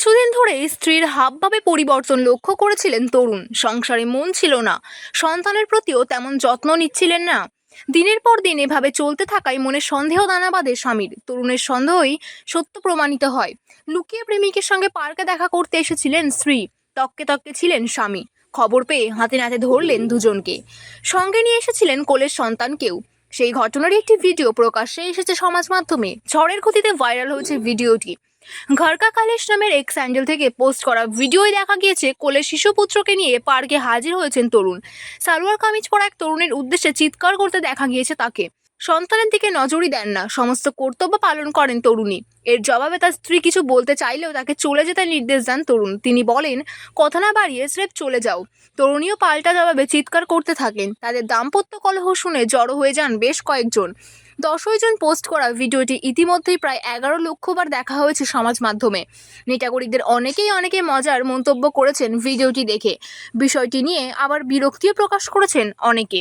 কিছুদিন ধরে স্ত্রীর হাবভাবে পরিবর্তন লক্ষ্য করেছিলেন তরুণ। সংসারে মন ছিল না। সন্তানের প্রতিও তেমন যত্ন নিচ্ছিলেন না। দিনের পর দিন এভাবে চলতে থাকায় মনে সন্দেহ দানা বাঁধে স্বামীর। তরুণের সন্দেহই সত্য প্রমাণিত হয়। লুকিয়ে প্রেমিকের সঙ্গে পার্কে দেখা করতে এসেছিলেন স্ত্রী। তককে তককে ছিলেন স্বামী। খবর পেয়ে হাতে নাতে ধরলেন দুজনকে। সঙ্গে নিয়ে এসেছিলেন কোলের সন্তানকেও। সেই ঘটনারই একটি ভিডিও প্রকাশ্যে এসেছে সমাজ মাধ্যমে। ঝড়ের গতিতে ভাইরাল হয়েছে ভিডিওটি। ঘরকা কালেশ নামের এক্স স্যান্ডেল থেকে পোস্ট করা ভিডিওয় দেখা গিয়েছে কোলে শিশুপুত্রকে নিয়ে পার্কে হাজির হয়েছেন তরুণ। সালোয়ার কামিজ পরা এক তরুণের উদ্দেশ্যে চিৎকার করতে দেখা গিয়েছে তাকে। সন্তানের দিকে নজরই দেন না, সমস্ত কর্তব্য পালন করেন তরুণী এর জবাবে তার স্ত্রী কিছু বলতে চাইলেও তাকে চলে যেতে নির্দেশ দেন তরুণ। তিনি বলেন, কথা না বাড়িয়ে স্রেফ চলে যাও। তরুণীও পাল্টা জবাবে চিৎকার করতে থাকেন। তাদের দাম্পত্য কলহ শুনে জড়ো হয়ে যান বেশ কয়েকজন। দশই জন পোস্ট করা ভিডিওটি ইতিমধ্যেই প্রায় এগারো লক্ষবার দেখা হয়েছে সমাজ মাধ্যমে। নেটাগরিকদের অনেকেই অনেকে মজার মন্তব্য করেছেন ভিডিওটি দেখে। বিষয়টি নিয়ে আবার বিরক্তিও প্রকাশ করেছেন অনেকে।